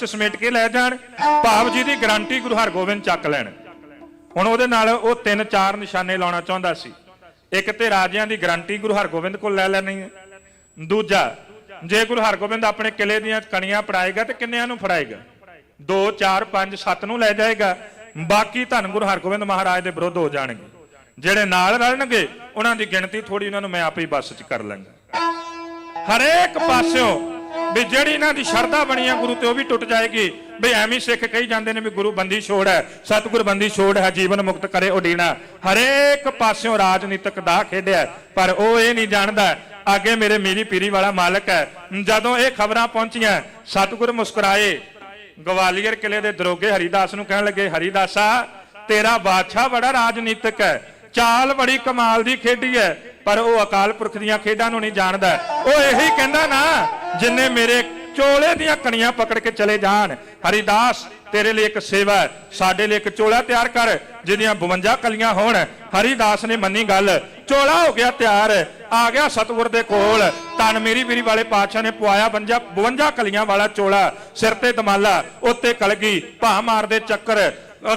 ਚ ਸਮੇਟ ਕੇ ਲੈ ਜਾਣ, ਭਾਵ ਜੀ ਦੀ ਗਾਰੰਟੀ ਗੁਰੂ ਹਰਗੋਬਿੰਦ ਚੱਕ ਲੈਣ। ਹੁਣ ਉਹਦੇ ਨਾਲ ਉਹ ਤਿੰਨ ਚਾਰ ਨਿਸ਼ਾਨੇ ਲਾਉਣਾ ਚਾਹੁੰਦਾ ਸੀ। ਇੱਕ ਤੇ ਰਾਜਿਆਂ ਦੀ ਗਾਰੰਟੀ ਗੁਰੂ ਹਰਗੋਬਿੰਦ ਕੋਲ ਲੈ ਲੈਣੀ ਹੈ। ਦੂਜਾ, ਜੇ ਗੁਰੂ ਹਰਗੋਬਿੰਦ ਆਪਣੇ ਕਿਲੇ ਦੀਆਂ ਕਣੀਆਂ ਪੜਾਏਗਾ ਤੇ ਕਿੰਨਿਆਂ ਨੂੰ ਫੜਾਏਗਾ? 2 4 5 7 ਨੂੰ ਲੈ ਜਾਏਗਾ। ਬਾਕੀ ਧੰਨ ਗੁਰੂ ਹਰਗੋਬਿੰਦ ਮਹਾਰਾਜ ਦੇ ਵਿਰੁੱਧ ਹੋ ਜਾਣਗੇ। ਜਿਹੜੇ ਨਾਲ ਰਲਣਗੇ, ਉਹਨਾਂ ਦੀ ਗਿਣਤੀ ਥੋੜੀ ਉਹਨਾਂ ਨੂੰ ਮੈਂ ਆਪੇ ਹੀ ਬੱਸ 'ਚ ਕਰ ਲਾਂਗਾ ਹਰੇਕ ਪਾਸਿਓਂ ਵੀ ਜਿਹੜੀ ਇਹਨਾਂ ਦੀ ਸ਼ਰਧਾ ਬਣੀ ਆ ਗੁਰੂ ਤੇ ਉਹ ਵੀ ਟੁੱਟ ਜਾਏਗੀ। ਵੀ ਐਵੇਂ ਸਿੱਖ ਕਹੀ ਜਾਂਦੇ ਨੇ ਵੀ ਗੁਰੂ ਬੰਦੀ ਛੋੜ ਹੈ, ਸਤਿਗੁਰ ਬੰਦੀ ਛੋੜ ਹੈ, ਜੀਵਨ ਮੁਕਤ ਕਰੇ ਉਡੀਣਾ ਹਰੇਕ ਪਾਸਿਓਂ ਰਾਜਨੀਤਿਕ ਦਾ ਖੇਡਿਆ ਪਰ ਉਹ ਇਹ ਨਹੀਂ ਜਾਣਦਾ, ਅੱਗੇ ਮੇਰੇ ਮੀਰੀ ਪੀਰੀ ਵਾਲਾ ਮਾਲਕ ਹੈ। ਜਦੋਂ ਇਹ ਖਬਰਾਂ ਪਹੁੰਚੀਆਂ, ਸਤਿਗੁਰ ਮੁਸਕਰਾਏ, ਗਵਾਲੀਅਰ ਕਿਲੇ ਦੇ ਦਰੋਗੇ ਹਰੀਦਾਸ ਨੂੰ ਕਹਿਣ ਲੱਗੇ, ਹਰੀਦਾਸਾ, ਤੇਰਾ ਬਾਦਸ਼ਾਹ ਬੜਾ ਰਾਜਨੀਤਿਕ ਹੈ, ਚਾਲ ਬੜੀ ਕਮਾਲ ਦੀ ਖੇਡੀ ਹੈ, ਪਰ ਉਹ ਅਕਾਲ ਪੁਰਖ ਦੀਆਂ ਖੇਡਾਂ ਨੂੰ ਨਹੀਂ ਜਾਣਦਾ। ਉਹ ਇਹੀ ਕਹਿੰਦਾ ਨਾ ਜਿੰਨੇ ਮੇਰੇ ਚੋਲੇ ਦੀਆਂ ਕਣੀਆਂ ਪਕੜ ਕੇ ਚਲੇ ਜਾਣ। ਹਰੀਦਾਸ, ਤੇਰੇ ਲਈ ਇੱਕ ਸੇਵਾ ਸਾਡੇ ਲਈ ਇੱਕ ਚੋਲਾ ਤਿਆਰ ਕਰ, ਜਿਹਦੀਆਂ 52 ਕਲੀਆਂ ਹੋਣ। ਹਰੀਦਾਸ ਨੇ ਮੰਨੀ ਗੱਲ। ਚੋਲਾ ਹੋ ਗਿਆ ਤਿਆਰ। ਆ ਗਿਆ ਸਤਿਗੁਰ ਦੇ ਕੋਲ। ਤਨ ਮੇਰੀ ਵੀਰੀ ਵਾਲੇ ਪਾਤਸ਼ਾਹ ਨੇ ਪਵਾਇਆ 52 52 ਕਲੀਆਂ ਵਾਲਾ ਚੋਲਾ। ਸਿਰ ਤੇ ਦਮਾਲਾ, ਉੱਤੇ ਕਲਗੀ ਭਾ ਮਾਰਦੇ ਚੱਕਰ।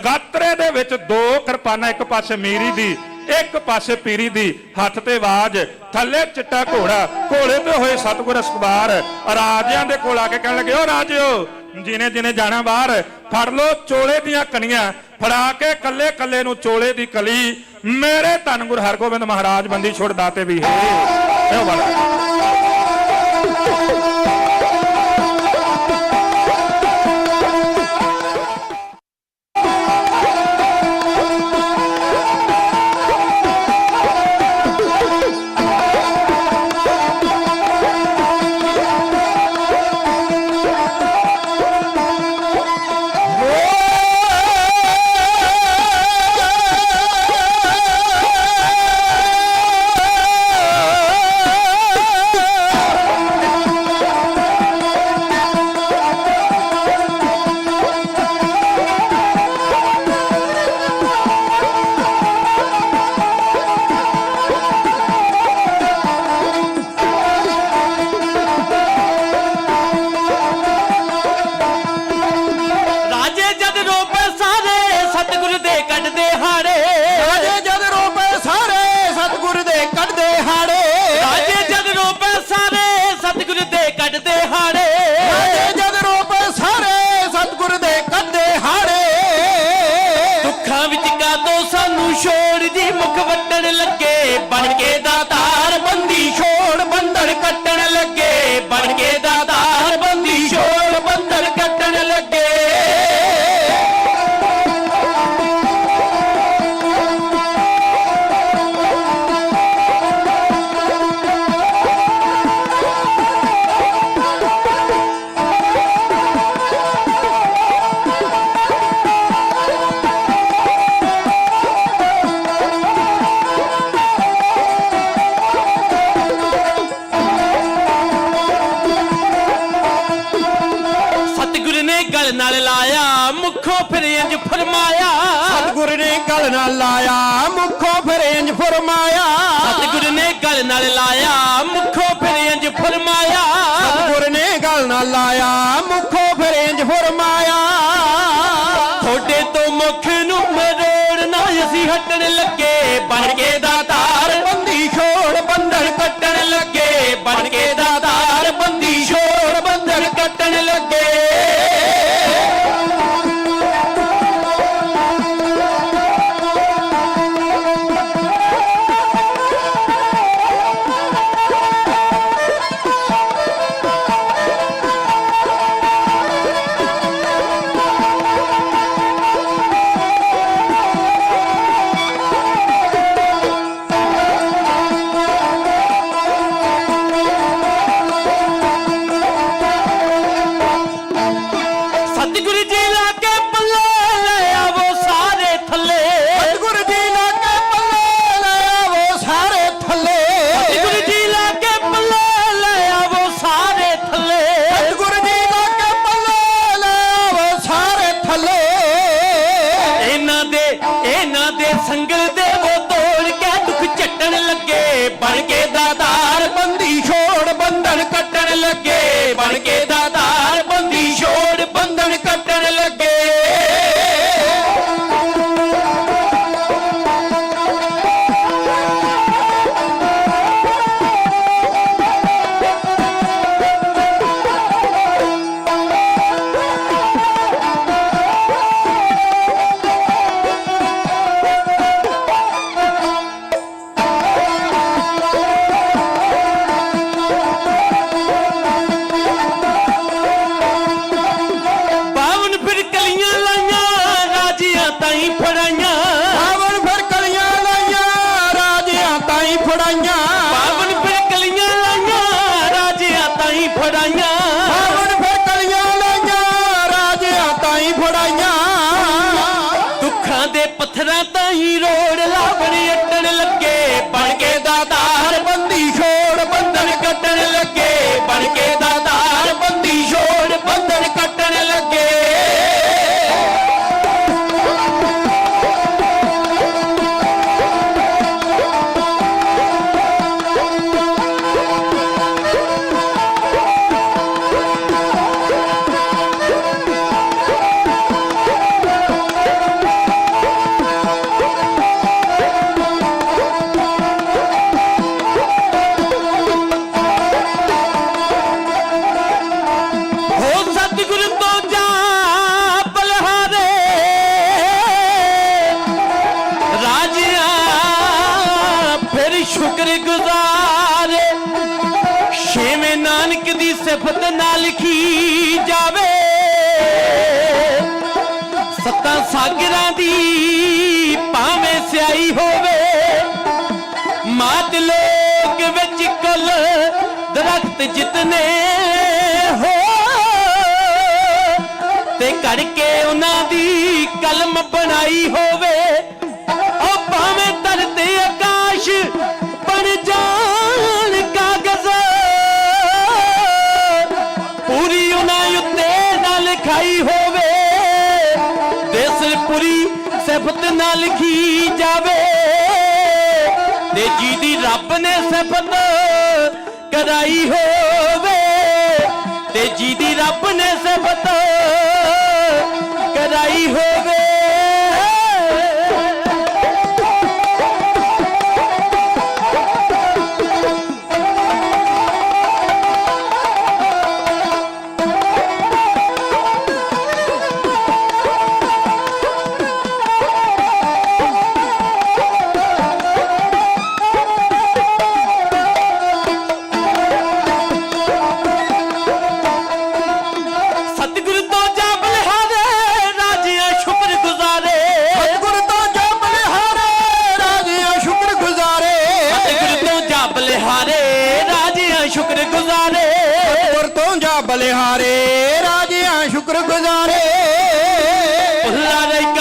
ਗਾਤਰੇ ਦੇ ਵਿੱਚ ਦੋ ਕਿਰਪਾਨਾਂ ਇੱਕ ਪਾਸੇ ਮੀਰੀ ਦੀ ਇੱਕ ਪਾਸੇ ਪੀਰੀ ਦੀ ਹੱਥ ਤੇ ਬਾਜ ਥੱਲੇ ਚਿੱਟਾ ਘੋੜਾ, ਘੋੜੇ ਤੇ ਹੋਏ ਸਤਗੁਰ ਅਸਕਬਾਰ ਰਾਜਿਆਂ ਦੇ ਕੋਲ ਆ ਕੇ ਕਹਿਣ ਲੱਗੇ, ਓ ਰਾਜਿਓ, ਜਿਨੇ ਜਿਨੇ ਜਾਣਾ ਬਾਹਰ, ਫੜ ਲੋ ਚੋਲੇ ਦੀਆਂ ਕਣੀਆਂ, ਫੜਾ ਕੇ ਕੱਲੇ ਕੱਲੇ ਨੂੰ ਚੋਲੇ ਦੀ ਕਲੀ, ਮੇਰੇ ਧੰਨ ਗੁਰੂ ਹਰਗੋਬਿੰਦ ਮਹਾਰਾਜ ਬੰਦੀ ਛੋੜ ਦਾਤੇ ਵੀ ਹੈ। ਇਹੋ ਵਾਲਾ। ਗਲ ਨਾਲ ਲਾਇਆ ਮੁਖੋਂ ਫਿਰ ਇੰਜ ਫਰਮਾਇਆ। ਸਤਿਗੁਰ ਨੇ ਗਲ ਨਾਲ ਲਾਇਆ ਮੁਖੋਂ ਫਿਰ ਇੰਜ ਫਰਮਾਇਆ। ਸਤਿਗੁਰ ਨੇ ਗਲ ਨਾਲ ਲਾਇਆ ਮੁਖੋਂ ਫਿਰ ਇੰਜ ਫਰਮਾਇਆ। ਸਤਿਗੁਰ ਨੇ ਗਲ ਨਾਲ ਲਾਇਆ ਮੁਖੋਂ ਫਿਰ ਇੰਜ ਫਰਮਾਇਆ। ਤੁਹਾਡੇ ਤੋਂ ਮੁਖ ਨੂੰ ਮਰੋੜਨਾ ਅਸੀਂ ਹਟਣ ਲੱਗੇ ਬਣ ਕੇ ಸಂಗದೇವ ਸੱਤਾਂ ਦੀ ਭਾਵੇਂ ਸਿਆਈ ਹੋਵੇ, ਮਾਤ ਲੋਕ ਵਿੱਚ ਕਲ ਦਰਖਤ ਜਿਤਨੇ ਹੋ ਤੇ ਕਰਕੇ ਉਹਨਾਂ ਦੀ ਕਲਮ ਬਣਾਈ ਹੋਵੇ। ਕਰਾਈ ਹੋਵੇ ਤੇ ਜਿਹਦੀ ਰੱਬ ਨੇ ਸਿਫਤ ਕਰਾਈ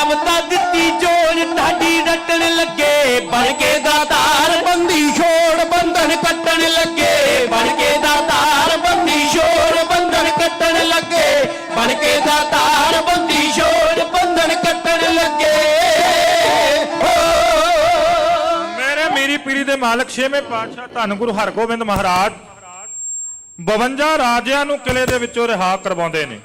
ਕਵਤਾ ਦਿੱਤੀ ਜੋੜ ਢਾਡੀ ਰੱਟਣ ਲੱਗੇ। ਬਣ ਕੇ ਦਾਤਾਰ ਬੰਦੀ ਛੋੜ, ਬੰਧਨ ਕੱਟਣ ਲੱਗੇ। ਬਣ ਕੇ ਦਾਤਾਰ ਬੰਦੀ ਛੋੜ, ਬੰਧਨ ਕੱਟਣ ਲੱਗੇ। ਬਣ ਕੇ ਦਾਤਾਰ ਬੰਦੀ ਛੋੜ, ਬੰਧਨ ਕੱਟਣ ਲੱਗੇ। ਮੇਰੇ ਮੇਰੀ ਪੀਰੀ ਦੇ ਮਾਲਕ ਛੇਵੇਂ ਪਾਤਸ਼ਾਹ ਧੰਨ ਗੁਰੂ ਹਰਗੋਬਿੰਦ ਮਹਾਰਾਜ 52 ਰਾਜਿਆਂ ਨੂੰ ਕਿਲੇ ਦੇ ਵਿੱਚੋਂ ਰਿਹਾ ਕਰਵਾਉਂਦੇ ਨੇ।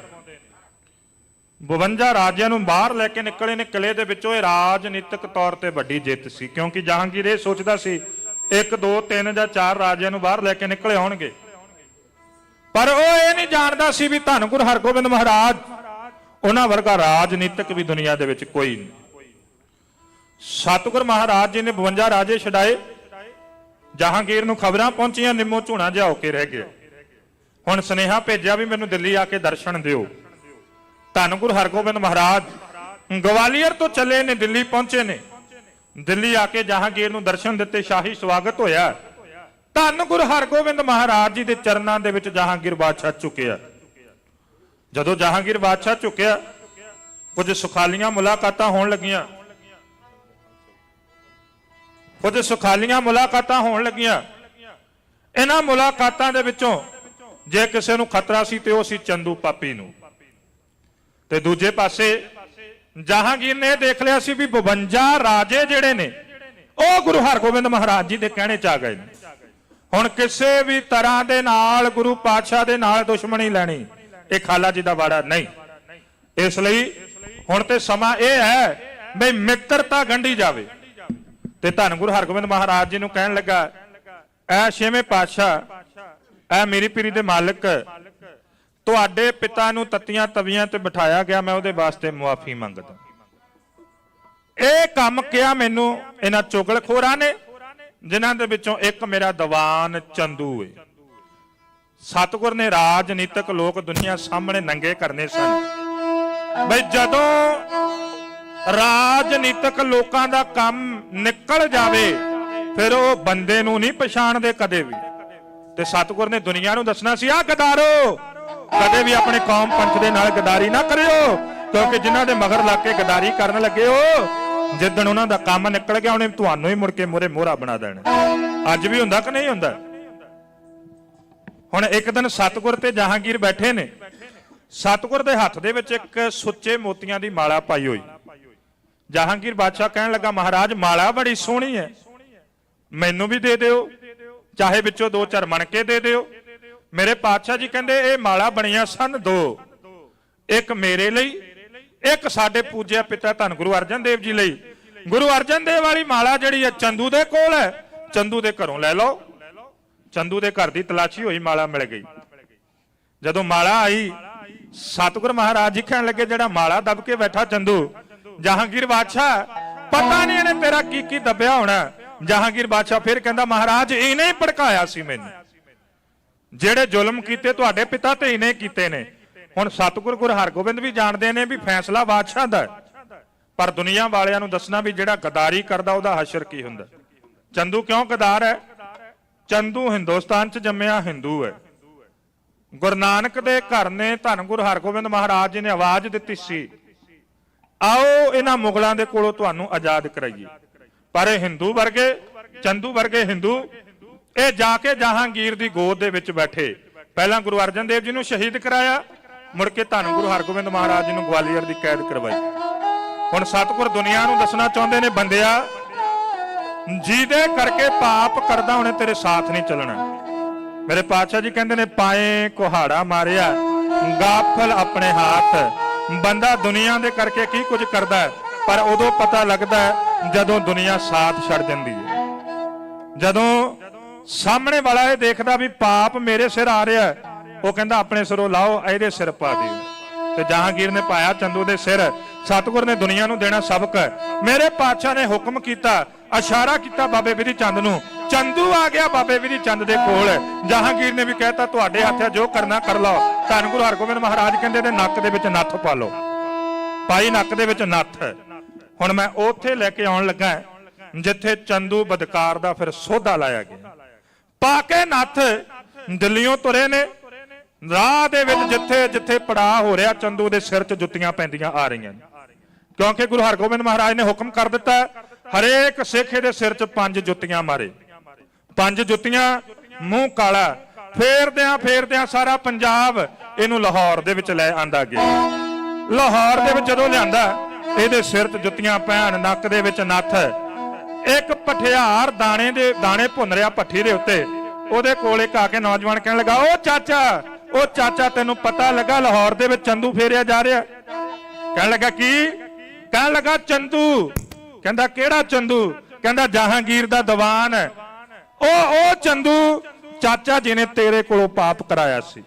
52 ਰਾਜਿਆਂ ਨੂੰ ਬਾਹਰ ਲੈ ਕੇ ਨਿਕਲੇ ਨੇ ਕਿਲੇ ਦੇ ਵਿੱਚੋਂ। ਇਹ ਰਾਜਨੀਤਿਕ ਤੌਰ ਤੇ ਵੱਡੀ ਜਿੱਤ ਸੀ, ਕਿਉਂਕਿ ਜਹਾਂਗੀਰ ਇਹ ਸੋਚਦਾ ਸੀ 1 2 3 ਜਾਂ 4 ਰਾਜਿਆਂ ਨੂੰ ਬਾਹਰ ਲੈ ਕੇ ਨਿਕਲੇ ਆਉਣਗੇ। ਪਰ ਉਹ ਇਹ ਨਹੀਂ ਜਾਣਦਾ ਸੀ ਵੀ ਧੰਨ ਗੁਰੂ ਹਰਗੋਬਿੰਦ ਮਹਾਰਾਜ, ਉਹਨਾਂ ਵਰਗਾ ਰਾਜਨੀਤਿਕ ਵੀ ਦੁਨੀਆ ਦੇ ਵਿੱਚ ਕੋਈ ਨਹੀਂ। ਸਤਿਗੁਰ ਮਹਾਰਾਜ ਜੀ ਨੇ 52 ਰਾਜੇ ਛਡਾਏ। ਜਹਾਂਗੀਰ ਨੂੰ ਖਬਰਾਂ ਪਹੁੰਚੀਆਂ, ਨਿੰਮੋ ਝੂਣਾ ਜਿਹਾ ਹੋ ਕੇ ਰਹਿ ਗਿਆ। ਹੁਣ ਸੁਨੇਹਾ ਭੇਜਿਆ ਵੀ ਮੈਨੂੰ ਦਿੱਲੀ ਆ ਕੇ ਦਰਸ਼ਨ ਦਿਓ। ਧੰਨ ਗੁਰੂ ਹਰਗੋਬਿੰਦ ਮਹਾਰਾਜ। ਗਵਾਲੀਅਰ ਤੋਂ ਚੱਲੇ ਨੇ, ਦਿੱਲੀ ਪਹੁੰਚੇ ਨੇ। ਦਿੱਲੀ ਆ ਕੇ ਜਹਾਂਗੀਰ ਨੂੰ ਦਰਸ਼ਨ ਦਿੱਤੇ, ਸ਼ਾਹੀ ਸਵਾਗਤ ਹੋਇਆ। ਧੰਨ ਗੁਰੂ ਹਰਗੋਬਿੰਦ ਮਹਾਰਾਜ ਜੀ ਦੇ ਚਰਨਾਂ ਦੇ ਵਿੱਚ ਜਹਾਂਗੀਰ ਬਾਦਸ਼ਾਹ ਝੁਕਿਆ। ਜਦੋਂ ਜਹਾਂਗੀਰ ਬਾਦਸ਼ਾਹ ਝੁਕਿਆ, ਕੁਝ ਸੁਖਾਲੀਆਂ ਮੁਲਾਕਾਤਾਂ ਹੋਣ ਲੱਗੀਆਂ। ਕੁਝ ਸੁਖਾਲੀਆਂ ਮੁਲਾਕਾਤਾਂ ਹੋਣ ਲੱਗੀਆਂ। ਇਹਨਾਂ ਮੁਲਾਕਾਤਾਂ ਦੇ ਵਿੱਚੋਂ ਜੇ ਕਿਸੇ ਨੂੰ ਖਤਰਾ ਸੀ ਤੇ ਉਹ ਸੀ ਚੰਦੂ ਪਾਪੀ ਨੂੰ। ਤੇ ਦੂਜੇ ਪਾਸੇ, ਜਹਾਂਗੀਰ ਨੇ ਦੇਖ ਲਿਆ ਸੀ ਵੀ 52 ਰਾਜੇ ਜਿਹੜੇ ਨੇ, ਉਹ ਗੁਰੂ ਹਰਗੋਬਿੰਦ ਮਹਾਰਾਜ ਜੀ ਦੇ ਕਹਿਣੇ ਚ ਆ ਗਏ ਨੇ। ਹੁਣ ਕਿਸੇ ਵੀ ਤਰ੍ਹਾਂ ਦੇ ਨਾਲ ਗੁਰੂ ਪਾਤਸ਼ਾਹ ਦੇ ਨਾਲ ਦੁਸ਼ਮਣੀ ਲੈਣੀ, ਇਹ ਖਾਲਾ ਜੀ ਦਾ ਵਾੜਾ ਨਹੀਂ। ਇਸ ਲਈ ਹੁਣ ਤੇ ਸਮਾਂ ਇਹ ਹੈ ਬਈ ਮਿੱਤਰਤਾ ਗੰਢੀ ਜਾਵੇ। ਤੇ ਧੰਨ ਗੁਰੂ ਹਰਗੋਬਿੰਦ ਮਹਾਰਾਜ ਜੀ ਨੂੰ ਕਹਿਣ ਲੱਗਾ, ਐ ਛੇਵੇਂ ਪਾਤਸ਼ਾਹ, ਐ ਮੇਰੀ ਪੀਰੀ ਦੇ ਮਾਲਕ ਤੁਹਾਡੇ ਪਿਤਾ ਨੂੰ ਤੱਤੀਆਂ ਤਵੀਆਂ ਤੇ ਬਿਠਾਇਆ ਗਿਆ, ਮੈਂ ਉਹਦੇ ਵਾਸਤੇ ਮੁਆਫੀ ਮੰਗਦਾ। ਇਹ ਕੰਮ ਕਿਹਾ ਮੈਨੂੰ ਇਹਨਾਂ ਚੁਗਲਖੋਰਾਂ ਨੇ, ਜਿਨ੍ਹਾਂ ਦੇ ਵਿੱਚੋਂ ਇੱਕ ਮੇਰਾ ਦੀਵਾਨ ਚੰਦੂ ਏ। ਸਤਿਗੁਰ ਨੇ ਰਾਜਨੀਤਿਕ ਲੋਕ ਦੁਨੀਆ ਸਾਹਮਣੇ ਨੰਗੇ ਕਰਨੇ ਸਨ। ਬਈ ਜਦੋਂ ਰਾਜਨੀਤਿਕ ਲੋਕਾਂ ਦਾ ਕੰਮ ਨਿਕਲ ਜਾਵੇ, ਫਿਰ ਉਹ ਬੰਦੇ ਨੂੰ ਨਹੀਂ ਪਛਾਣਦੇ ਕਦੇ ਵੀ। ਤੇ ਸਤਿਗੁਰ ਨੇ ਦੁਨੀਆ ਨੂੰ ਦੱਸਣਾ ਸੀ ਆ ਗਦਾਰੋ ਕਦੇ ਵੀ ਆਪਣੇ ਕੌਮ ਪੰਥ ਦੇ ਨਾਲ ਗਦਾਰੀ ਨਾ ਕਰਿਓ, ਕਿਉਂਕਿ ਜਿਨ੍ਹਾਂ ਦੇ ਮਗਰ ਲੱਗ ਕੇ ਗਦਾਰੀ ਕਰਨ ਲੱਗੇ ਹੋ, ਜਿੱਦਣ ਉਹਨਾਂ ਦਾ ਕੰਮ ਨਿਕਲ ਗਿਆ, ਉਹਨੇ ਤੁਹਾਨੂੰ ਹੀ ਮੁੜ ਕੇ ਮੋਰੇ ਮੋਹਰਾ ਬਣਾ ਦੇਣਾ। ਅੱਜ ਵੀ ਹੁੰਦਾ ਕਿ ਨਹੀਂ ਹੁੰਦਾ? ਹੁਣ ਇੱਕ ਦਿਨ ਸਤਿਗੁਰ ਤੇ ਜਹਾਂਗੀਰ ਬੈਠੇ ਨੇ। ਸਤਿਗੁਰ ਦੇ ਹੱਥ ਦੇ ਵਿੱਚ ਇੱਕ ਸੁੱਚੇ ਮੋਤੀਆਂ ਦੀ ਮਾਲਾ ਪਾਈ ਹੋਈ। ਜਹਾਂਗੀਰ ਬਾਦਸ਼ਾਹ ਕਹਿਣ ਲੱਗਾ, ਮਹਾਰਾਜ, ਮਾਲਾ ਬੜੀ ਸੋਹਣੀ ਹੈ। ਮੈਨੂੰ ਵੀ ਦੇ ਦਿਓ। ਚਾਹੇ ਵਿੱਚੋਂ ਦੋ ਚਾਰ ਮਣਕੇ ਦੇ ਦਿਓ। ਮੇਰੇ ਪਾਤਸ਼ਾਹ ਜੀ ਕਹਿੰਦੇ, ਇਹ ਮਾਲਾ ਬਣੀਆਂ ਸਨ ਦੋ। ਇੱਕ ਮੇਰੇ ਲਈ, ਇੱਕ ਸਾਡੇ ਪੂਜਿਆ ਪਿਤਾ ਧੰਨ ਗੁਰੂ ਅਰਜਨ ਦੇਵ ਜੀ ਲਈ। ਗੁਰੂ ਅਰਜਨ ਦੇਵ ਵਾਲੀ ਮਾਲਾ ਜਿਹੜੀ ਹੈ, ਚੰਦੂ ਦੇ ਕੋਲ ਹੈ। ਚੰਦੂ ਦੇ ਘਰੋਂ ਲੈ ਲਓ। ਚੰਦੂ ਦੇ ਘਰ ਦੀ ਤਲਾਸ਼ੀ ਹੋਈ, ਮਾਲਾ ਮਿਲ ਗਈ। ਜਦੋਂ ਮਾਲਾ ਆਈ, ਸਤਿਗੁਰ ਮਹਾਰਾਜ ਜੀ ਕਹਿਣ ਲੱਗੇ, ਜਿਹੜਾ ਮਾਲਾ ਦਬ ਕੇ ਬੈਠਾ ਚੰਦੂ, ਜਹਾਂਗੀਰ ਬਾਦਸ਼ਾਹ, ਪਤਾ ਨਹੀਂ ਇਹਨੇ ਤੇਰਾ ਕੀ ਕੀ ਦੱਬਿਆ ਹੋਣਾ ਜਹਾਂਗੀਰ ਬਾਦਸ਼ਾਹ ਫਿਰ ਕਹਿੰਦਾ, ਮਹਾਰਾਜ, ਇਹਨੇ ਹੀ ਭੜਕਾਇਆ ਸੀ ਮੈਨੂੰ। ਜਿਹੜੇ ਜ਼ੁਲਮ ਕੀਤੇ ਤੁਹਾਡੇ ਪਿਤਾ ਤੇ ਇਹਨੇ ਕੀਤੇ ਨੇ। ਹੁਣ ਸਤਿਗੁਰ ਗੁਰ ਹਰਗੋਬਿੰਦ ਵੀ ਜਾਣਦੇ ਨੇ ਵੀ ਫੈਸਲਾ ਬਾਦਸ਼ਾਹ ਦਾ ਪਰ ਦੁਨੀਆ ਵਾਲਿਆਂ ਨੂੰ ਦੱਸਣਾ ਵੀ ਜਿਹੜਾ ਗਦਾਰੀ ਕਰਦਾ, ਉਹਦਾ ਹਸ਼ਰ ਕੀ ਹੁੰਦਾ? ਚੰਦੂ ਕਿਉਂ ਗਦਾਰ ਹੈ? ਚੰਦੂ ਹਿੰਦੁਸਤਾਨ 'ਚ ਜੰਮਿਆ ਹਿੰਦੂ ਹੈ। ਗੁਰੂ ਨਾਨਕ ਦੇ ਘਰ ਨੇ ਧੰਨ ਗੁਰੂ ਹਰਗੋਬਿੰਦ ਮਹਾਰਾਜ ਜੀ ਨੇ ਆਵਾਜ਼ ਦਿੱਤੀ ਸੀ, ਆਓ ਇਹਨਾਂ ਮੁਗਲਾਂ ਦੇ ਕੋਲੋਂ ਤੁਹਾਨੂੰ ਆਜ਼ਾਦ ਕਰਾਈਏ। ਪਰ ਇਹ ਹਿੰਦੂ ਵਰਗੇ, ਚੰਦੂ ਵਰਗੇ ਹਿੰਦੂ ਇਹ ਜਾ ਕੇ ਜਹਾਂਗੀਰ ਦੀ ਗੋਦ ਦੇ ਵਿੱਚ ਬੈਠੇ। ਪਹਿਲਾਂ ਗੁਰੂ ਅਰਜਨ ਦੇਵ ਜੀ ਨੂੰ ਸ਼ਹੀਦ ਕਰਾਇਆ, ਮੁੜ ਕੇ ਧੰਨ ਗੁਰੂ ਹਰਗੋਬਿੰਦ ਮਹਾਰਾਜ ਜੀ ਨੂੰ ਗਵਾਲੀਅਰ ਦੀ ਕੈਦ ਕਰਵਾਈ। ਹੁਣ ਸਤਿਗੁਰ ਦੁਨੀਆ ਨੂੰ ਦੱਸਣਾ ਚਾਹੁੰਦੇ ਨੇ, ਬੰਦਿਆ, ਜਿਹਦੇ ਕਰਕੇ ਪਾਪ ਕਰਦਾ ਉਹਨੇ ਤੇਰੇ ਸਾਥ ਨਹੀਂ ਚੱਲਣਾ। ਮੇਰੇ ਪਾਤਸ਼ਾਹ ਜੀ ਕਹਿੰਦੇ ਨੇ, ਪਾਏ ਕੁਹਾੜਾ ਮਾਰਿਆ, ਗਾਫਲ ਆਪਣੇ ਹੱਥ। ਬੰਦਾ ਦੁਨੀਆ ਦੇ ਕਰਕੇ ਕੀ ਕੁਝ ਕਰਦਾ ਹੈ, ਪਰ ਉਦੋਂ ਪਤਾ ਲੱਗਦਾ ਜਦੋਂ ਦੁਨੀਆ ਸਾਥ ਛੱਡ ਦਿੰਦੀ ਹੈ। ਜਦੋਂ ਸਾਹਮਣੇ ਵਾਲਾ ਇਹ ਦੇਖਦਾ ਵੀ ਪਾਪ ਮੇਰੇ ਸਿਰ ਆ ਰਿਹਾ ਉਹ ਕਹਿੰਦਾ, ਆਪਣੇ ਸਿਰੋਂ ਲਾਓ, ਇਹਦੇ ਸਿਰ ਪਾ ਦਿਓ। ਤੇ ਜਹਾਂਗੀਰ ਨੇ ਪਾਇਆ ਚੰਦੂ ਦੇ ਸਿਰ। ਸਤਿਗੁਰ ਨੇ ਦੁਨੀਆ ਨੂੰ ਦੇਣਾ ਸਬਕ। ਮੇਰੇ ਪਾਤਸ਼ਾਹ ਨੇ ਹੁਕਮ ਕੀਤਾ, ਇਸ਼ਾਰਾ ਕੀਤਾ ਬਾਬੇ ਵੀਰੀ ਚੰਦ ਨੂੰ। ਚੰਦੂ ਆ ਗਿਆ ਬਾਬੇ ਵੀਰੀ ਚੰਦ ਦੇ ਕੋਲ। ਜਹਾਂਗੀਰ ਨੇ ਵੀ ਕਹਿਤਾ, ਤੁਹਾਡੇ ਹੱਥ ਹੈ, ਜੋ ਕਰਨਾ ਕਰ ਲਓ। ਧੰਨ ਗੁਰੂ ਹਰਗੋਬਿੰਦ ਮਹਾਰਾਜ ਕਹਿੰਦੇ ਨੇ, ਨੱਕ ਦੇ ਵਿੱਚ ਨੱਥ ਪਾ ਲਓ। ਪਾਈ ਨੱਕ ਦੇ ਵਿੱਚ ਨੱਥ। ਹੁਣ ਮੈਂ ਉੱਥੇ ਲੈ ਕੇ ਆਉਣ ਲੱਗਾ, ਜਿੱਥੇ ਚੰਦੂ ਬਦਕਾਰ ਦਾ ਫਿਰ ਸੋਧਾ ਲਾਇਆ ਗਿਆ। ਪਾ ਕੇ ਨੱਥ ਦਿੱਲੀੋਂ ਤੁਰੇ ਨੇ। ਰਾਹ ਦੇ ਵਿੱਚ ਜਿੱਥੇ ਜਿੱਥੇ ਪੜਾਅ ਹੋ ਰਿਹਾ, ਚੰਦੂ ਦੇ ਸਿਰ 'ਚ ਜੁੱਤੀਆਂ ਪੈਂਦੀਆਂ ਆ ਰਹੀਆਂ ਨੇ। ਕਿਉਂਕਿ ਗੁਰੂ ਹਰਗੋਬਿੰਦ ਮਹਾਰਾਜ ਨੇ ਹੁਕਮ ਕਰ ਦਿੱਤਾ ਹਰੇਕ ਸਿੱਖ ਦੇ ਸਿਰ 'ਚ ਪੰਜ ਜੁੱਤੀਆਂ ਮਾਰੇ। ਪੰਜ ਜੁੱਤੀਆਂ, ਮੂੰਹ ਕਾਲਾ, ਫੇਰਦਿਆਂ ਫੇਰਦਿਆਂ ਸਾਰਾ ਪੰਜਾਬ ਇਹਨੂੰ ਲਾਹੌਰ ਦੇ ਵਿੱਚ ਲੈ ਆਂਦਾ ਗਿਆ। ਲਾਹੌਰ ਦੇ ਵਿੱਚ ਜਦੋਂ ਲਿਆਂਦਾ, ਇਹਦੇ ਸਿਰ 'ਚ ਜੁੱਤੀਆਂ ਪੈਣ, ਨੱਕ ਦੇ ਵਿੱਚ ਨੱਥ। ਇੱਕ ਪਠਿਆਰ ਦਾਣੇ ਦੇ ਦਾਣੇ ਭੁੰਨ ਰਿਹਾ ਪੱਠੀ ਦੇ ਉੱਤੇ। ਉਹਦੇ ਕੋਲ ਇੱਕ ਆ ਕੇ ਨੌਜਵਾਨ ਕਹਿਣ ਲੱਗਾ ਉਹ ਚਾਚਾ ਉਹ ਚਾਚਾ, ਤੈਨੂੰ ਪਤਾ ਲੱਗਾ ਲਾਹੌਰ ਦੇ ਵਿੱਚ ਚੰਦੂ ਫੇਰਿਆ ਜਾ ਰਿਹਾ? ਕਹਿਣ ਲੱਗਾ, ਕੀ? ਕਹਿਣ ਲੱਗਾ, ਚੰਦੂ। ਕਹਿੰਦਾ, ਕਿਹੜਾ ਚੰਦੂ? ਕਹਿੰਦਾ, ਜਹਾਂਗੀਰ ਦਾ ਦੀਵਾਨ ਹੈ। ਉਹ ਉਹ ਚੰਦੂ, ਚਾਚਾ ਜੀ ਨੇ ਤੇਰੇ ਕੋਲੋਂ ਪਾਪ ਕਰਾਇਆ ਸੀ।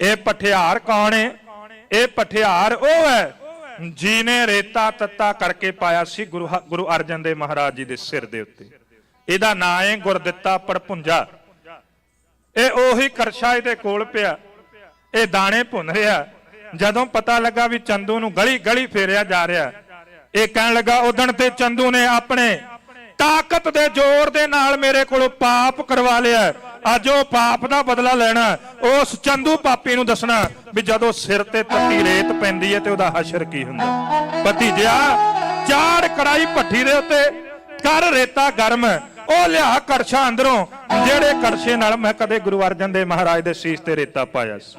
ਇਹ ਪਠਿਆਰ ਕੌਣ ਹੈ ਇਹ ਪਠਿਆਰ ਉਹ ਹੈ ਜੀ ਨੇ ਰੇਤਾ ਤੱਤਾ ਕਰਕੇ ਪਾਇਆ ਸੀ ਗੁਰੂ ਗੁਰੂ ਅਰਜਨ ਦੇਵ ਮਹਾਰਾਜ ਜੀ ਦੇ ਸਿਰ ਦੇ ਉੱਤੇ। ਇਹਦਾ ਨਾਂ ਹੈ ਗੁਰਦਿੱਤਾ ਪੜਪੁੰਜਾ। ਇਹ ਉਹੀ ਕਰਸ਼ਾ ਇਹਦੇ ਕੋਲ ਪਿਆ। ਇਹ ਦਾਣੇ ਭੁੰਨ ਰਿਹਾ। ਜਦੋਂ ਪਤਾ ਲੱਗਾ ਵੀ ਚੰਦੂ ਨੂੰ ਗਲੀ ਗਲੀ ਫੇਰਿਆ ਜਾ ਰਿਹਾ, ਇਹ ਕਹਿਣ ਲੱਗਾ, ਉਦਣ ਤੇ ਚੰਦੂ ਨੇ ਆਪਣੇ ਤਾਕਤ ਦੇ ਜ਼ੋਰ ਦੇ ਨਾਲ ਮੇਰੇ ਕੋਲੋਂ ਪਾਪ ਕਰਵਾ ਲਿਆ। ਅੱਜ ਉਹ ਪਾਪ ਦਾ ਬਦਲਾ ਲੈਣਾ, ਉਸ ਚੰਦੂ ਪਾਪੀ ਨੂੰ ਦੱਸਣਾ ਵੀ ਜਦੋਂ ਸਿਰ ਤੇ ਤੱਤੀ ਰੇਤ ਪੈਂਦੀ ਹੈ ਤੇ ਉਹਦਾ ਹਸ਼ਰ ਕੀ ਹੁੰਦਾ। ਭਤੀਜਿਆ, ਚਾੜ ਕੜਾਈ ਭੱਠੀ ਦੇ ਉੱਤੇ ਕਰ ਰੇਤਾ ਗਰਮ। ਉਹ ਲਿਆ ਕੜਛਾ ਅੰਦਰੋਂ। ਜਿਹੜੇ ਕੜਛੇ ਨਾਲ ਮੈਂ ਕਦੇ ਗੁਰੂ ਅਰਜਨ ਦੇਵ ਮਹਾਰਾਜ ਦੇ ਸੀਸ ਤੇ ਰੇਤਾ ਪਾਇਆ ਸੀ।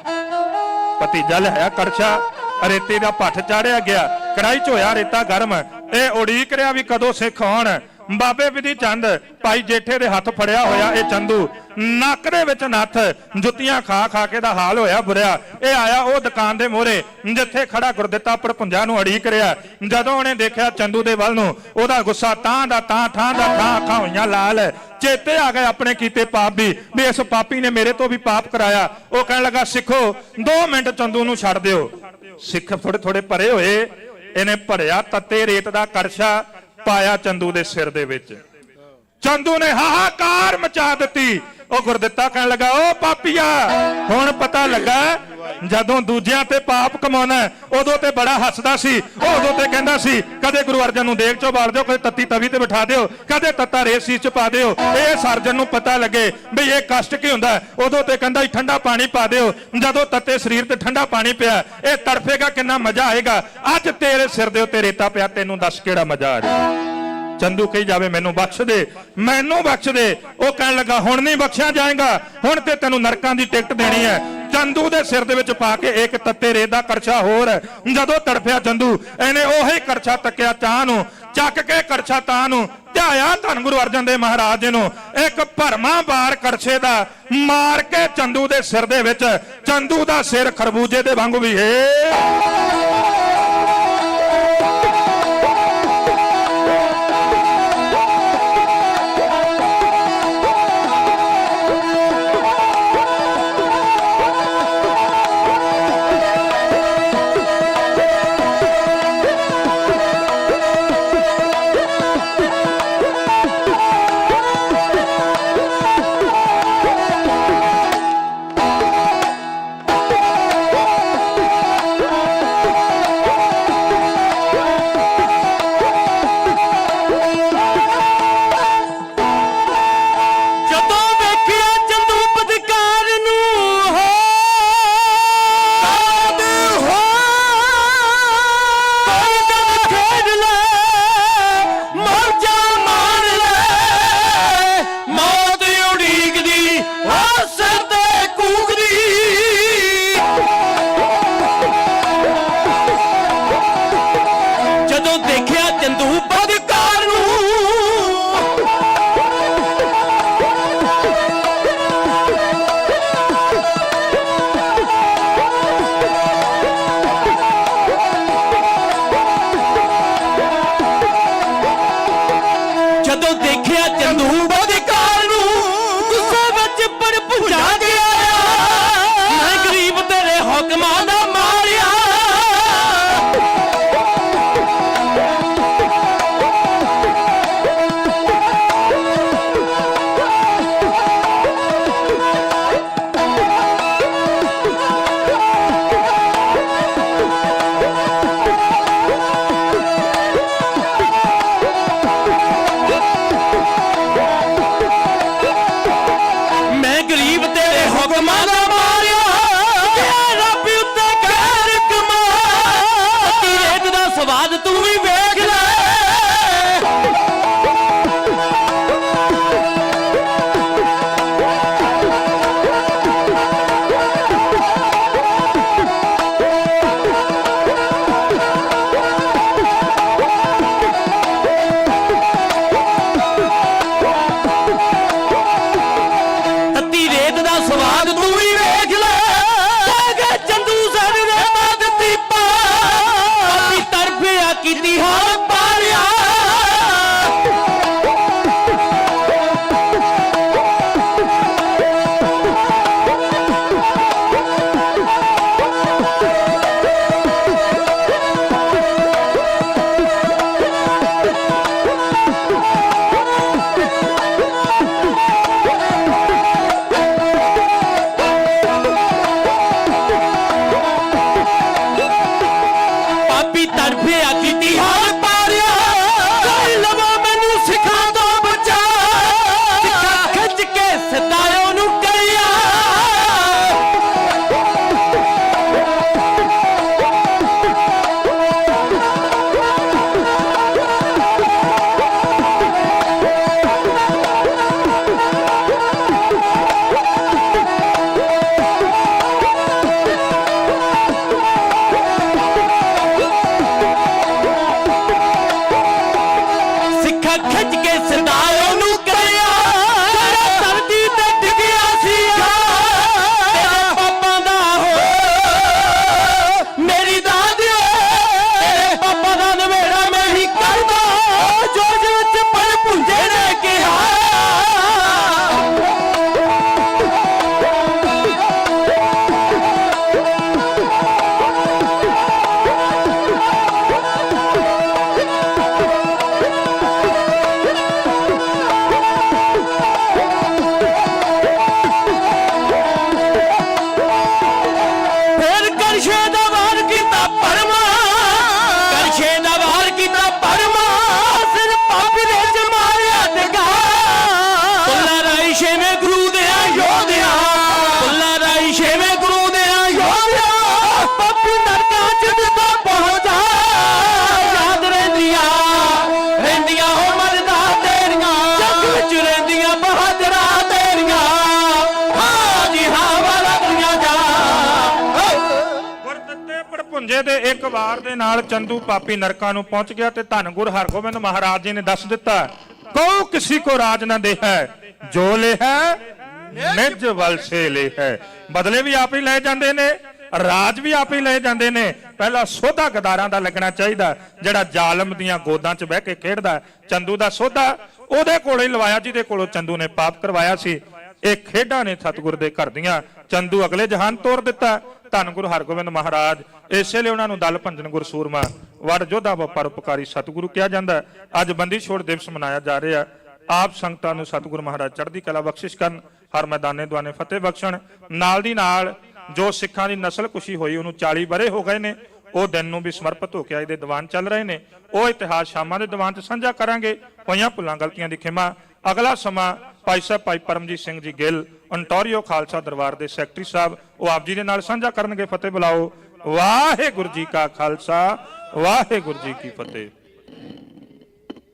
ਭਤੀਜਾ ਲਿਆਇਆ ਕੜਛਾ। ਰੇਤੇ ਦਾ ਪੱਠ ਚਾੜਿਆ ਗਿਆ। ਕੜਾਈ ਚ ਹੋਇਆ ਰੇਤਾ ਗਰਮ। ਇਹ ਉਡੀਕ ਰਿਹਾ ਵੀ ਕਦੋਂ ਸਿੱਖ ਆਉਣ ਬਾਬੇ ਵਿਧੀ ਚੰਦ, ਭਾਈ ਜੇਠੇ ਦੇ ਹੱਥ ਫੜਿਆ ਹੋਇਆ ਇਹ ਚੰਦੂ। ਨੱਕ ਦੇ ਵਿੱਚ ਨੱਥ, ਜੁੱਤੀਆਂ ਖਾ ਖਾ ਕੇ ਦਾ ਹਾਲ ਹੋਇਆ ਬੁਰਿਆ। ਇਹ ਆਇਆ ਉਹ ਦੁਕਾਨ ਦੇ ਮੋਹਰੇ, ਜਿੱਥੇ ਖੜਾ ਗੁਰਦਿੱਤਾ ਪੜਪੁੰਜਾ ਨੂੰ ਅੜੀਕ ਰਿਹਾ। ਜਦੋਂ ਉਹਨੇ ਦੇਖਿਆ ਚੰਦੂ ਦੇ ਵੱਲ ਨੂੰ, ਉਹਦਾ ਗੁੱਸਾ ਤਾਂ ਦਾ ਤਾਂ ਠਾਂ ਦਾ ਠਾਂ ਅੱਖਾਂ ਹੋਈਆਂ ਲਾਲ। ਚੇਤੇ ਆ ਗਏ ਆਪਣੇ ਕੀਤੇ ਪਾਪ ਵੀ ਵੀ ਇਸ ਪਾਪੀ ਨੇ ਮੇਰੇ ਤੋਂ ਵੀ ਪਾਪ ਕਰਾਇਆ। ਉਹ ਕਹਿਣ ਲੱਗਾ, ਸਿੱਖੋ 2 ਮਿੰਟ ਚੰਦੂ ਨੂੰ ਛੱਡ ਦਿਓ। ਸਿੱਖ ਥੋੜੇ ਥੋੜੇ ਪਰੇ ਹੋਏ। ਇਹਨੇ ਭਰਿਆ ਤੱਤੇ ਰੇਤ ਦਾ ਕਰਸ਼ਾ, ਪਾਇਆ ਚੰਦੂ ਦੇ ਸਿਰ ਦੇ ਵਿੱਚ। ਚੰਦੂ ਨੇ ਹਾਹਾਕਾਰ ਮਚਾ ਦਿੱਤੀ। ਉਹ ਗੁਰਦਿੱਤਾ ਕਹਿਣ ਲੱਗਾ, ਓ ਪਾਪੀਆ, ਹੁਣ ਪਤਾ ਲੱਗਾ ਜਦੋਂ ਦੂਜਿਆਂ ਤੇ ਪਾਪ ਕਮਾਉਣਾ ਉਦੋਂ ਤੇ ਬੜਾ ਹੱਸਦਾ ਸੀ ਉਹ ਉਦੋਂ ਤੇ ਕਹਿੰਦਾ ਸੀ, ਕਦੇ ਗੁਰੂ ਅਰਜਨ ਨੂੰ ਦੇਗ ਚੋਂ ਬਾਲ ਦਿਓ, ਕਦੇ ਤੱਤੀ ਤਵੀ ਤੇ ਬਿਠਾ ਦਿਓ, ਕਦੇ ਤੱਤਾ ਰੇਸੀ ਚ ਪਾ ਦਿਓ। ਇਹ ਸਰਜਨ ਨੂੰ ਪਤਾ ਲੱਗੇ ਵੀ ਇਹ ਕਸ਼ਟ ਕੀ ਹੁੰਦਾ ਉਦੋਂ ਤੇ ਕਹਿੰਦਾ ਠੰਡਾ ਪਾਣੀ ਪਾ ਦਿਓ। ਜਦੋਂ ਤੱਤੇ ਸਰੀਰ ਤੇ ਠੰਡਾ ਪਾਣੀ ਪਿਆ, ਇਹ ਤੜਫੇਗਾ, ਕਿੰਨਾ ਮਜ਼ਾ ਆਏਗਾ। ਅੱਜ ਤੇਰੇ ਸਿਰ ਦੇ ਉੱਤੇ ਰੇਤਾ ਪਿਆ, ਤੈਨੂੰ ਦੱਸ ਕਿਹੜਾ ਮਜ਼ਾ ਆ ਰਿਹਾ। ਚੰਦੂ ਕਹੀ ਜਾਵੇ, ਮੈਨੂੰ ਬਖਸ਼ ਦੇ, ਮੈਨੂੰ ਬਖਸ਼ ਦੇ। ਉਹ ਕਹਿਣ ਲੱਗਾ, ਹੁਣ ਨਹੀਂ ਬਖਸ਼ਿਆ ਜਾਏਗਾ, ਹੁਣ ਤੇ ਤੈਨੂੰ ਨਰਕਾਂ ਦੀ ਟਿਕਟ ਦੇਣੀ ਹੈ। ਚੰਦੂ ਦੇ ਸਿਰ ਦੇ ਵਿੱਚ ਪਾ ਕੇ ਇੱਕ ਤੱਤੇ ਰੇਤ ਦਾ ਕਰਛਾ ਹੋਰ, ਜਦੋਂ ਤੜਫਿਆ ਚੰਦੂ, ਇਹਨੇ ਉਹੀ ਕਰਛਾ ਤੱਕਿਆ ਚਾਹ ਨੂੰ, ਚੱਕ ਕੇ ਕਰਛਾ ਤਾਂ ਨੂੰ, ਧਿਆਇਆ ਧੰਨ ਗੁਰੂ ਅਰਜਨ ਦੇਵ ਮਹਾਰਾਜ ਜੀ ਨੂੰ, ਇੱਕ ਭਰਮਾ ਬਾਰ ਕਰਛੇ ਦਾ ਮਾਰ ਕੇ ਚੰਦੂ ਦੇ ਸਿਰ ਦੇ ਵਿੱਚ, ਚੰਦੂ ਦਾ ਸਿਰ ਖਰਬੂਜੇ ਦੇ ਵਾਂਗੂ ਵੀ ਏ ਪਾਪੜ ਪੁੰਜੇ ਇੱਕ ਵਾਰ ਦੇ ਨਾਲ ਚੰਦੂ ਪਾਪੀ ਨਰਕਾਂ ਨੂੰ ਪਹੁੰਚ ਗਿਆ ਤੇ ਧੰਨ ਗੁਰ ਹਰਗੋਬਿੰਦ ਮਹਾਰਾਜ ਜੀ ਨੇ ਦੱਸ ਦਿੱਤਾ, ਕਉ ਕਿਸੀ ਕੋ ਰਾਜ ਨਾ ਦੇ ਹੈ ਜੋ ਲੈ ਹੈ ਨਿਜ ਵਲ ਸੇ ਲੈ ਹੈ ਬਦਲੇ ਵੀ ਆਪ ਹੀ ਲੈ ਜਾਂਦੇ ਨੇ, ਰਾਜ ਵੀ ਆਪ ਹੀ ਲੈ ਜਾਂਦੇ ਨੇ। ਪਹਿਲਾਂ ਸੋਧਾ ਗਦਾਰਾਂ ਦਾ ਲੱਗਣਾ ਚਾਹੀਦਾ, ਜਿਹੜਾ ਜ਼ਾਲਮ ਦੀਆਂ ਗੋਦਾਂ 'ਚ ਬਹਿ ਕੇ ਖੇਡਦਾ। ਚੰਦੂ ਦਾ ਸੋਧਾ, ਉਹਦੇ ਕੋਲੋਂ ਹੀ ਲਵਾਇਆ, ਜਿਹਦੇ ਕੋਲੋਂ ਚੰਦੂ ਨੇ ਪਾਪ ਕਰਵਾਇਆ ਸੀ। ਇਹ ਖੇਡਾਂ ਨੇ ਸਤਿਗੁਰ ਦੇ ਘਰ ਦੀਆਂ। ਚੰਦੂ ਅਗਲੇ ਜਹਾਨ ਤੋਰ ਦਿੱਤਾ। ਧੰਨ ਗੁਰੂ ਹਰਗੋਬਿੰਦ ਮਹਾਰਾਜ, ਇਸੇ ਲਈ ਉਹਨਾਂ ਨੂੰ ਦਲ ਭੰਜਨ ਗੁਰ ਸੂਰਮਾ ਵੜ ਜੋਧਾ ਵਪਾਰ ਉਪਕਾਰੀ ਸਤਿਗੁਰੂ ਕਿਹਾ ਜਾਂਦਾ ਅੱਜ ਬੰਦੀ ਛੋੜ ਦਿਵਸ ਮਨਾਇਆ ਜਾ ਰਿਹਾ ਆਪ ਸੰਗਤਾਂ ਨੂੰ ਸਤਿਗੁਰੂ ਮਹਾਰਾਜ ਚੜ੍ਹਦੀ ਕਲਾ ਬਖਸ਼ਿਸ਼ ਕਰਨ, ਹਰ ਮੈਦਾਨੇ ਦੁਆਨੇ ਫਤਿਹ ਬਖਸ਼ਣ, ਨਾਲ ਦੀ ਨਾਲ ਜੋ ਸਿੱਖਾਂ ਦੀ ਨਸਲ ਕੁਸ਼ੀ ਹੋਈ, ਉਹਨੂੰ 40 ਬਰੇ ਹੋ ਗਏ ਨੇ। ਉਹ ਦਿਨ ਨੂੰ ਵੀ ਸਮਰਪਿਤ ਹੋ ਕੇ ਅੱਜ ਦੇ ਦੀਵਾਨ ਚੱਲ ਰਹੇ ਨੇ। ਉਹ ਇਤਿਹਾਸ ਸ਼ਾਮਾਂ ਦੇ ਦੀਵਾਨ 'ਚ ਸਾਂਝਾ ਕਰਾਂਗੇ। ਹੋਈਆਂ ਭੁੱਲਾਂ, ਗਲਤੀਆਂ ਦੀ ਖਿਮਾ ਅਗਲਾ ਸਮਾਂ ਭਾਈ ਸਾਹਿਬ, ਭਾਈ ਪਰਮਜੀਤ ਸਿੰਘ ਜੀ ਗਿੱਲ, ਅੰਟੋਰੀਓ ਖਾਲਸਾ ਦਰਬਾਰ ਦੇ ਸੈਕਟਰੀ ਸਾਹਿਬ, ਉਹ ਆਪ ਜੀ ਦੇ ਨਾਲ ਸਾਂਝਾ ਕਰਨਗੇ ਫਤਿਹ ਬੁਲਾਓ। ਵਾਹਿਗੁਰੂ ਜੀ ਕਾ ਖਾਲਸਾ, ਵਾਹਿਗੁਰੂ ਜੀ ਕੀ ਫਤਿਹ।